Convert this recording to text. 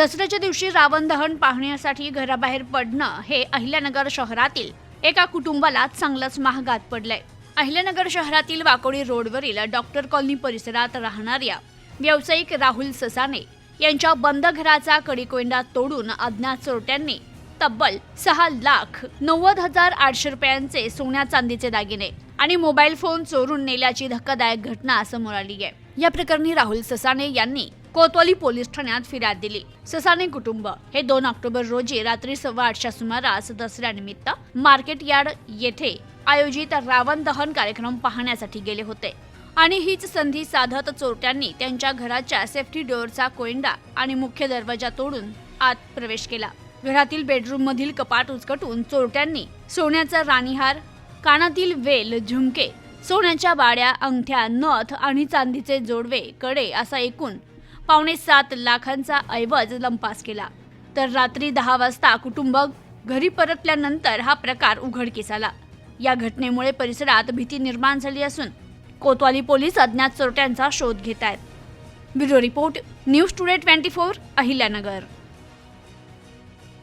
दसऱ्याच्या दिवशी रावण दहन पाहण्यासाठी घराबाहेर पडणं हे अहिल्यानगर शहरातील एका कुटुंबाला चांगलंच महागात पडलंय. अहिल्यानगर शहरातील वाकोडी रोडवरील डॉक्टर कॉलनी परिसरात राहणाऱ्या व्यावसायिक राहुल ससाने यांच्या बंद घराचा कडीकोंडा तोडून अज्ञात चोरट्यांनी तब्बल सहा लाख नव्वद हजार आठशे रुपयांचे सोन्या चांदीचे दागिने आणि मोबाईल फोन चोरून नेल्याची धक्कादायक घटना समोर आली आहे. या प्रकरणी राहुल ससाने यांनी कोतवाली पोलीस ठाण्यात फिर्याद दिली. ससाने कुटुंब. हे दोन ऑक्टोबर रोजी रात्री सव्वा आठच्या सुमारास दसऱ्यानिमित्त मार्केट यार्ड येथे आयोजित रावण दहन कार्यक्रम पाहण्यासाठी गेले होते. आणि हीच संधी साधत चोरट्यांनी त्यांच्या घराच्या सेफ्टी डोअरचा कोयंडा आणि मुख्य दरवाजा तोडून आत प्रवेश केला. घरातील बेडरूम मधील कपाट उचकटून चोरट्यांनी सोन्याचा राणीहार कानातील वेल झुमके सोन्याच्या बाड्या अंगठ्या नथ आणि चांदीचे जोडवे कडे असा एकूण पावणे सात लाखांचा ऐवज लंपास केला. तर रात्री दहा वाजता कुटुंब घरी परतल्यानंतर हा प्रकार उघडकीस आला. या घटनेमुळे परिसरात भीती निर्माण झाली असून कोतवाली पोलीस अज्ञात चोरट्यांचा शोध घेत आहेत bureau report news today twenty four Ahilyanagar.